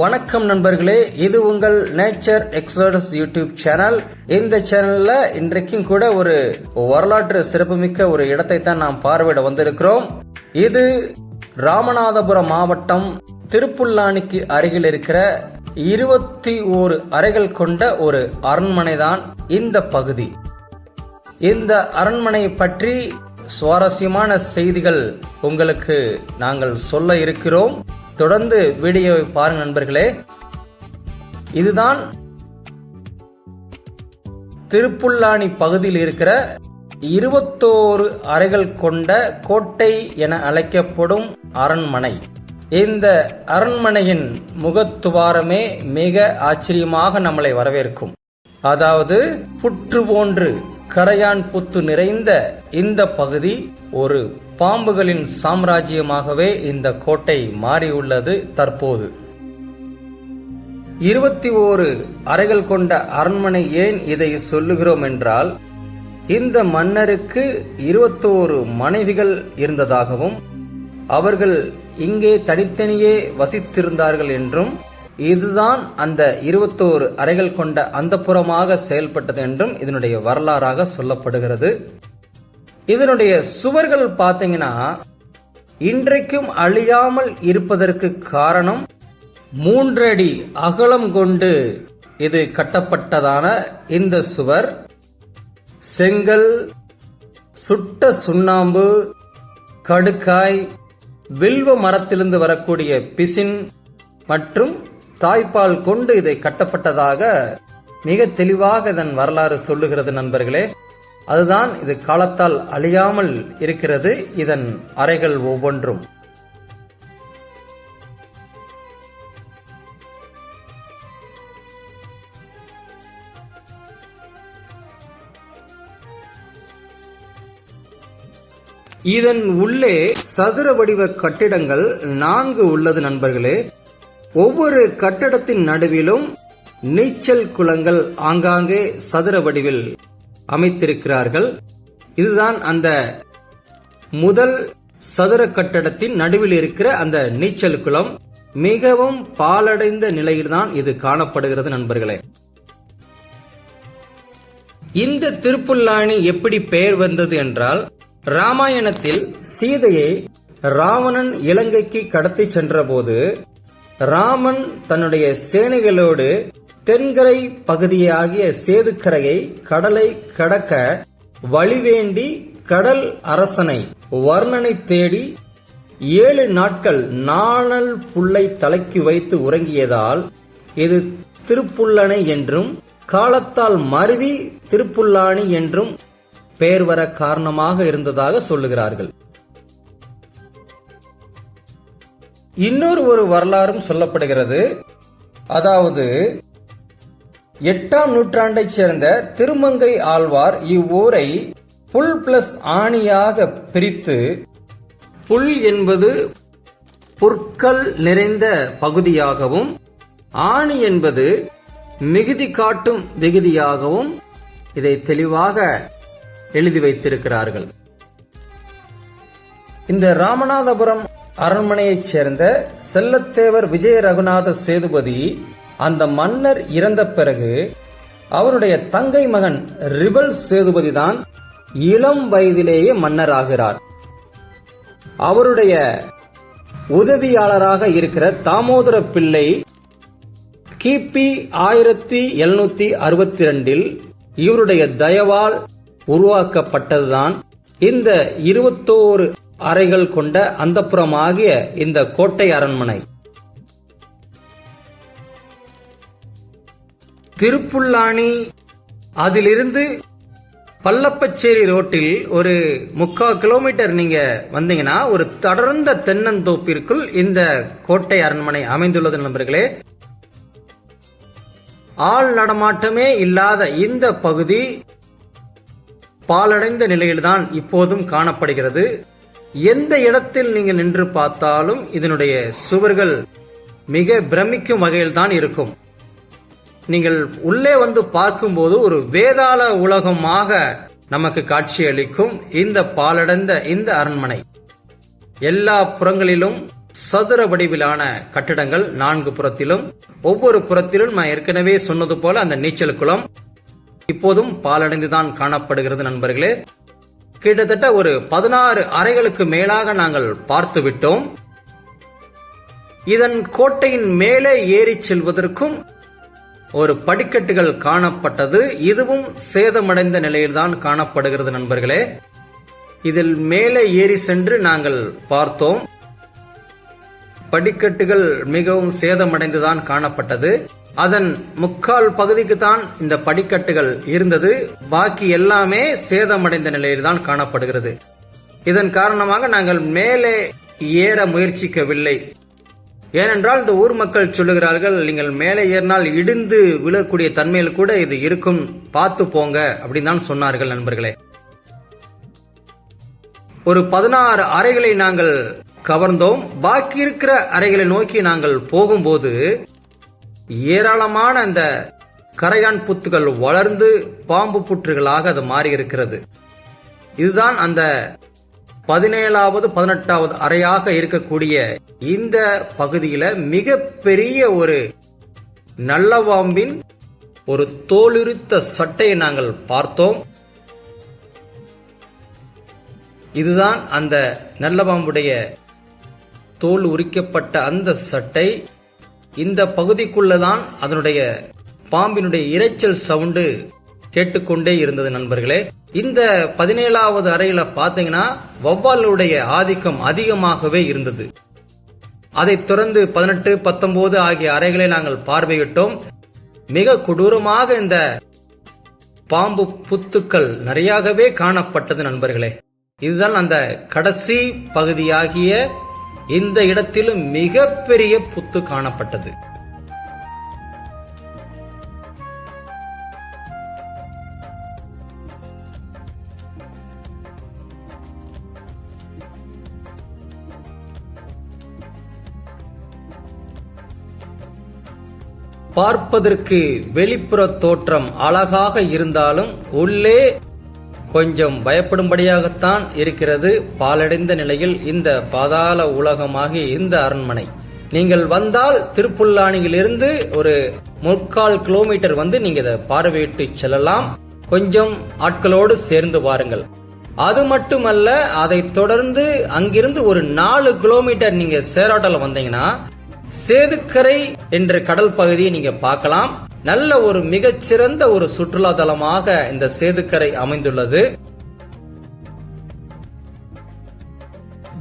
வணக்கம் நண்பர்களே இது உங்கள் நேச்சர் எக்ஸோடஸ் யூடியூப் சேனல் இந்த சேனல்ல இன்றைக்கும் கூட ஒரு வரலாற்று சிறப்புமிக்க ஒரு இடத்தை தான் நாம் பார்வையிட வந்திருக்கிறோம். இது ராமநாதபுரம் மாவட்டம் திருப்புல்லானிக்கு அருகில் இருக்கிற இருபத்தி ஓரு அறைகள் கொண்ட ஒரு அரண்மனை தான் இந்த பகுதி. இந்த அரண்மனை பற்றி சுவாரஸ்யமான செய்திகள் உங்களுக்கு நாங்கள் சொல்ல இருக்கிறோம். தொடர்ந்து வீடியோவை பாருங்க நண்பர்களே. இதுதான் திருப்புல்லானி பகுதியில் இருக்கிற இருபத்தோரு அறைகள் கொண்ட கோட்டை என அழைக்கப்படும் அரண்மனை. இந்த அரண்மனையின் முகத்துவாரமே மிக ஆச்சரியமாக நம்மளை வரவேற்கும். அதாவது புற்று போன்று கரையான் புத்து நிறைந்த இந்த பகுதி ஒரு பாம்புகளின் சாம்ராஜ்யமாகவே இந்த கோட்டை மாறியுள்ளது தற்போது. இருபத்தி ஓரு அறைகள் கொண்ட அரண்மனை ஏன் இதை சொல்லுகிறோம் என்றால் இந்த மன்னருக்கு இருபத்தோரு மனைவிகள் இருந்ததாகவும் அவர்கள் இங்கே தனித்தனியே வசித்திருந்தார்கள் என்றும் இதுதான் அந்த இருபத்தோரு அறைகள் கொண்ட அந்தப்புறமாக செயல்பட்டது என்றும் இதனுடைய வரலாறாக சொல்லப்படுகிறது. இதனுடைய சுவர்கள் பார்த்தீங்கன்னா இன்றைக்கும் அழியாமல் இருப்பதற்கு காரணம் மூன்றடி அகலம் கொண்டு இது கட்டப்பட்டதான இந்த சுவர். செங்கல் சுட்ட சுண்ணாம்பு கடுக்காய் வில்வ மரத்திலிருந்து வரக்கூடிய பிசின் மற்றும் தாய்ப்பால் கொண்டு இதை கட்டப்பட்டதாக மிக தெளிவாக இதன் வரலாறு சொல்லுகிறது நண்பர்களே. அதுதான் இது காலத்தால் அழியாமல் இருக்கிறது இதன் அறைகள் ஒவ்வொன்றும். இதன் உள்ளே சதுர வடிவ கட்டிடங்கள் நான்கு உள்ளது நண்பர்களே. ஒவ்வொரு கட்டடத்தின் நடுவிலும் நீச்சல் குளங்கள் ஆங்காங்கே சதுர வடிவில் அமைத்திருக்கிறார்கள். இதுதான் அந்த முதல் சதுர கட்டடத்தின் நடுவில் இருக்கிற அந்த நீச்சல் குளம். மிகவும் பாலடைந்த நிலையில்தான் இது காணப்படுகிறது நண்பர்களே. இந்த திருப்புல்லாணி எப்படி பெயர் வந்தது என்றால் ராமாயணத்தில் சீதையை ராவணன் இலங்கைக்கு கடத்தி சென்றபோது ராமன் தன்னுடைய சேனைகளோடு தென்கரை பகுதியாகிய சேதுக்கரையை கடலை கடக்க வழிவேண்டி கடல் அரசனை வர்ணனை தேடி ஏழு நாட்கள் நாணல் புல்லை தலைக்கு வைத்து உறங்கியதால் இது திருப்புல்லணை என்றும் காலத்தால் மருவி திருப்புல்லாணி என்றும் பெயர் வர காரணமாக இருந்ததாக சொல்லுகிறார்கள். இன்னொரு ஒரு வரலாறும் சொல்லப்படுகிறது. அதாவது எட்டாம் நூற்றாண்டைச் சேர்ந்த திருமங்கை ஆழ்வார் இவ்வூரை புல் பிளஸ் ஆணியாக பிரித்து புல் என்பது புற்கள் நிறைந்த பகுதியாகவும் ஆணி என்பது மிகுதி காட்டும் விகுதியாகவும் இதை தெளிவாக எழுதி வைத்திருக்கிறார்கள். இந்த ராமநாதபுரம் அரண்மனையைச் சேர்ந்த செல்லத்தேவர் விஜய ரகுநாத சேதுபதி அந்த மன்னர் இறந்த பிறகு அவருடைய தங்கை மகன் ரிபல் சேதுபதி தான் இளம் வயதிலேயே மன்னர் ஆகிறார் அவருடைய உதவியாளராக இருக்கிற தாமோதர பிள்ளை கிபி ஆயிரத்தி எழுநூத்தி அறுபத்தி ரெண்டில் இவருடைய தயவால் உருவாக்கப்பட்டதுதான். இந்த இருபத்தோரு அறைகள் கொண்ட அந்தப்புறமாகிய இந்த கோட்டை அரண்மனை. திருப்புல்லானி அதிலிருந்து பல்லப்பச்சேரி ரோட்டில் ஒரு முக்கால் கிலோமீட்டர் நீங்க வந்தீங்கன்னா ஒரு தொடர்ந்த தென்னந்தோப்பிற்குள் இந்த கோட்டை அரண்மனை அமைந்துள்ளது நண்பர்களே. ஆள் நடமாட்டமே இல்லாத இந்த பகுதி பாலடைந்த நிலையில்தான் இப்போதும் காணப்படுகிறது. எந்த இடத்தில் நீங்க நின்று பார்த்தாலும் இதனுடைய சுவர்கள் மிக பிரமிக்கும் வகையில் தான் இருக்கும். நீங்கள் உள்ளே வந்து பார்க்கும்போது ஒரு வேதாள உலகமாக நமக்கு காட்சியளிக்கும் இந்த பாலடைந்த இந்த அரண்மனை. எல்லா புறங்களிலும் சதுர வடிவிலான கட்டிடங்கள் நான்கு புறத்திலும் ஒவ்வொரு புறத்திலும் நான் ஏற்கனவே சொன்னது போல அந்த நீச்சல் குளம் இப்போதும் பாலடைந்துதான் காணப்படுகிறது நண்பர்களே. கிட்டத்தட்ட ஒரு பதினாறு அறைகளுக்கு மேலாக நாங்கள் பார்த்து விட்டோம் இதன் கோட்டையின் மேலே ஏறி செல்வதற்கும் ஒரு படிக்கட்டுகள் காணப்பட்டது. இதுவும் சேதமடைந்த நிலையில்தான் காணப்படுகிறது நண்பர்களே. இதில் மேலே ஏறி சென்று நாங்கள் பார்த்தோம். படிக்கட்டுகள் மிகவும் சேதமடைந்துதான் காணப்பட்டது. அதன் முக்கால் பகுதிக்கு தான் இந்த படிக்கட்டுகள் இருந்தது. பாக்கி எல்லாமே சேதமடைந்த நிலையில்தான் காணப்படுகிறது. இதன் காரணமாக நாங்கள் மேலே ஏற முயற்சிக்கவில்லை. ஏனென்றால் இந்த ஊர் மக்கள் சொல்லுகிறார்கள் நீங்கள் மேலே ஏறினால் இடிந்து விழக்கூடிய தன்மையில் கூட இது இருக்கும். பார்த்து போங்க அப்படின்னு தான் சொன்னார்கள் நண்பர்களே. ஒரு பதினாறு அறைகளை நாங்கள் கவர்ந்தோம். பாக்கி இருக்கிற அறைகளை நோக்கி நாங்கள் போகும்போது ஏராளமான அந்த கரையான் புத்துகள் வளர்ந்து பாம்பு புற்றுகளாக அது மாறி இருக்கிறது இதுதான் அந்த பதினேழாவது பதினெட்டாவது அறையாக இருக்கக்கூடிய இந்த பகுதியில பெரிய ஒரு நல்லவாம்பின் ஒரு தோலுரித்த சட்டையை நாங்கள் பார்த்தோம். இதுதான் அந்த நல்லபாம்புடைய தோல் உரிக்கப்பட்ட அந்த சட்டை. இந்த பகுதிக்குள்ளதான் அதனுடைய பாம்பினுடைய இரைச்சல் சவுண்டு கேட்டுக்கொண்டே இருந்தது நண்பர்களே. இந்த பதினேழாவது அறையில பாத்தீங்கன்னா வௌவாலுடைய ஆதிக்கம் அதிகமாகவே இருந்தது. அதை தொடர்ந்து பதினெட்டு பத்தொன்பது ஆகிய அறைகளை நாங்கள் பார்வையிட்டோம். மிக கொடூரமாக இந்த பாம்பு புத்துக்கள் நிறையாகவே காணப்பட்டது நண்பர்களே. இதுதான் அந்த கடைசி பகுதியாகிய இந்த இடத்திலும் மிகப்பெரிய புத்து காணப்பட்டது. பார்ப்பதற்கு வெளிப்புற தோற்றம் அழகாக இருந்தாலும் உள்ளே கொஞ்சம் பயப்படும்படியாகத்தான் இருக்கிறது. பாலடைந்த நிலையில் இந்த பாதாள உலகமாகி இந்த அரண்மனை. நீங்கள் வந்தால் திருப்புல்லானியிலிருந்து ஒரு முக்கால் கிலோமீட்டர் வந்து நீங்க இதை பார்வையிட்டு செல்லலாம். கொஞ்சம் ஆட்களோடு சேர்ந்து பாருங்கள் அது மட்டுமல்ல அதை தொடர்ந்து அங்கிருந்து ஒரு நாலு கிலோமீட்டர் நீங்க சேராட்டல வந்தீங்கன்னா சேதுக்கரை என்ற கடல் பகுதியை நீங்க பார்க்கலாம். நல்ல ஒரு மிகச்சிறந்த ஒரு சுற்றுலா தலமாக இந்த சேதுக்கரை அமைந்துள்ளது.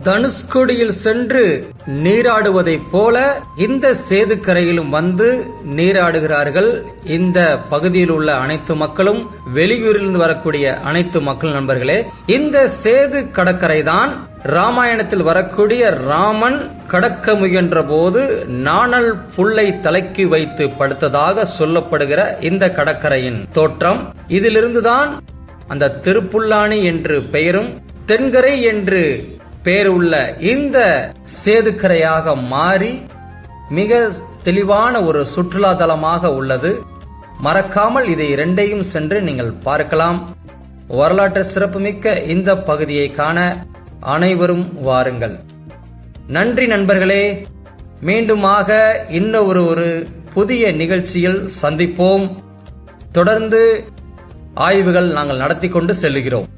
தனுஷ்கோடியில் சென்று நீராடுவதைப் போல இந்த சேதுக்கரையிலும் வந்து நீராடுகிறார்கள். இந்த பகுதியில் உள்ள அனைத்து மக்களும் வெளியூரிலிருந்து வரக்கூடிய அனைத்து மக்கள் நண்பர்களே இந்த சேது கடற்கரை தான் ராமாயணத்தில் வரக்கூடிய ராமன் கடக்க முயன்ற போது நாணல் புல்லை தலைக்கு வைத்து படுத்ததாக சொல்லப்படுகிற இந்த கடற்கரையின் தோற்றம். இதிலிருந்துதான் அந்த திருப்புல்லானி என்று பெயரும் தென்கரை என்று பேர் உள்ள இந்த சேதுக்கரையாக மாறி மிக தெளிவான ஒரு சுற்றுலா தலமாக உள்ளது. மறக்காமல் இதை இரண்டையும் சென்று நீங்கள் பார்க்கலாம். வரலாற்று சிறப்புமிக்க இந்த பகுதியை காண அனைவரும் வாருங்கள். நன்றி நண்பர்களே. மீண்டுமாக இன்னும் ஒரு ஒரு புதிய நிகழ்ச்சியில் சந்திப்போம். தொடர்ந்து ஆய்வுகள் நாங்கள் நடத்தி கொண்டு செல்லுகிறோம்.